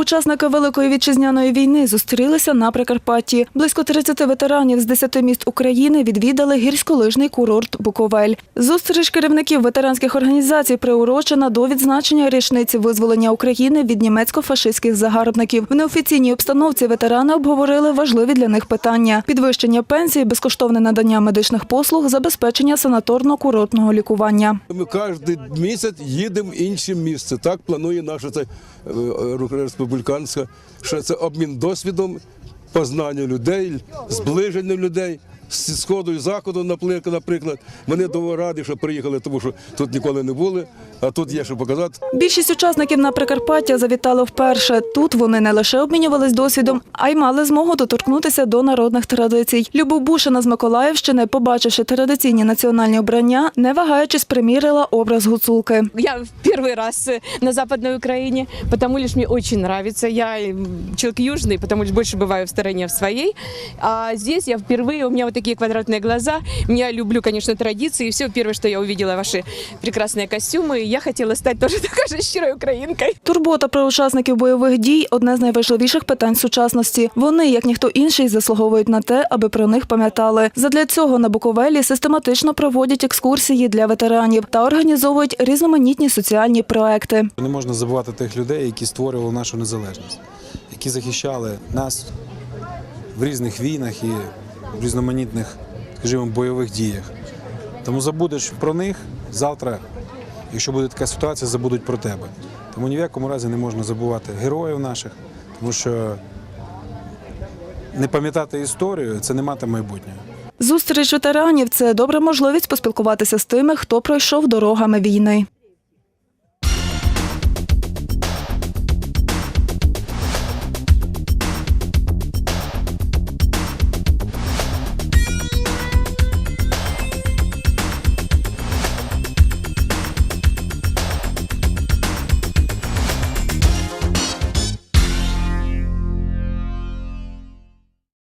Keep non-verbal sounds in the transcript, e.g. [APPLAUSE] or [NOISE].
Учасники Великої вітчизняної війни зустрілися на Прикарпатті. Близько 30 ветеранів з 10 міст України відвідали гірськолижний курорт Буковель. Зустріч керівників ветеранських організацій приурочена до відзначення річниці визволення України від німецько-фашистських загарбників. В неофіційній обстановці ветерани обговорили важливі для них питання: підвищення пенсії, безкоштовне надання медичних послуг, забезпечення санаторно-курортного лікування. Ми кожен місяць їдемо в інше місце. Так планує наша це, республіканська, що це обмін досвідом, познання людей, зближення людей З сходу і заходу, напли- наприклад, вони дуже раді, що приїхали, тому що тут ніколи не були, а тут є що показати. Більшість учасників на Прикарпаття завітали вперше. Тут вони не лише обмінювались досвідом, а й мали змогу доторкнутися до народних традицій. Любов Бушина з Миколаївщини, побачивши традиційні національні обрання, не вагаючись примірила образ гуцулки. Я в первый раз э, на Западной Украине, потому лишь мне очень нравится. Я м, человек южный, потому лишь больше бываю в стороне в своей. А здесь я впервые, у меня вот такие квадратные глаза. Я люблю, конечно, традиции. И все первое, что я увидела ваши прекрасные костюмы. И я хотела стать тоже такой [LAUGHS] же щирой украинкой. Турбота про учасників бойових дій одне з найважливіших питань сучасності. Вони, як ніхто інший, заслуговують на те, аби про них пам'ятали. Задля цього на Буковелі систематично проводять екскурсії для ветеранів та організовують різноманітні соціальні проекти. Не можна забувати тих людей, які створювали нашу незалежність, які захищали нас в різних війнах і в різноманітних, скажімо, бойових діях. Тому забудеш про них завтра, якщо буде така ситуація, забудуть про тебе. Тому ні в якому разі не можна забувати героїв наших, тому що не пам'ятати історію це не мати майбутнього. Зустріч ветеранів це добра можливість поспілкуватися з тими, хто пройшов дорогами війни.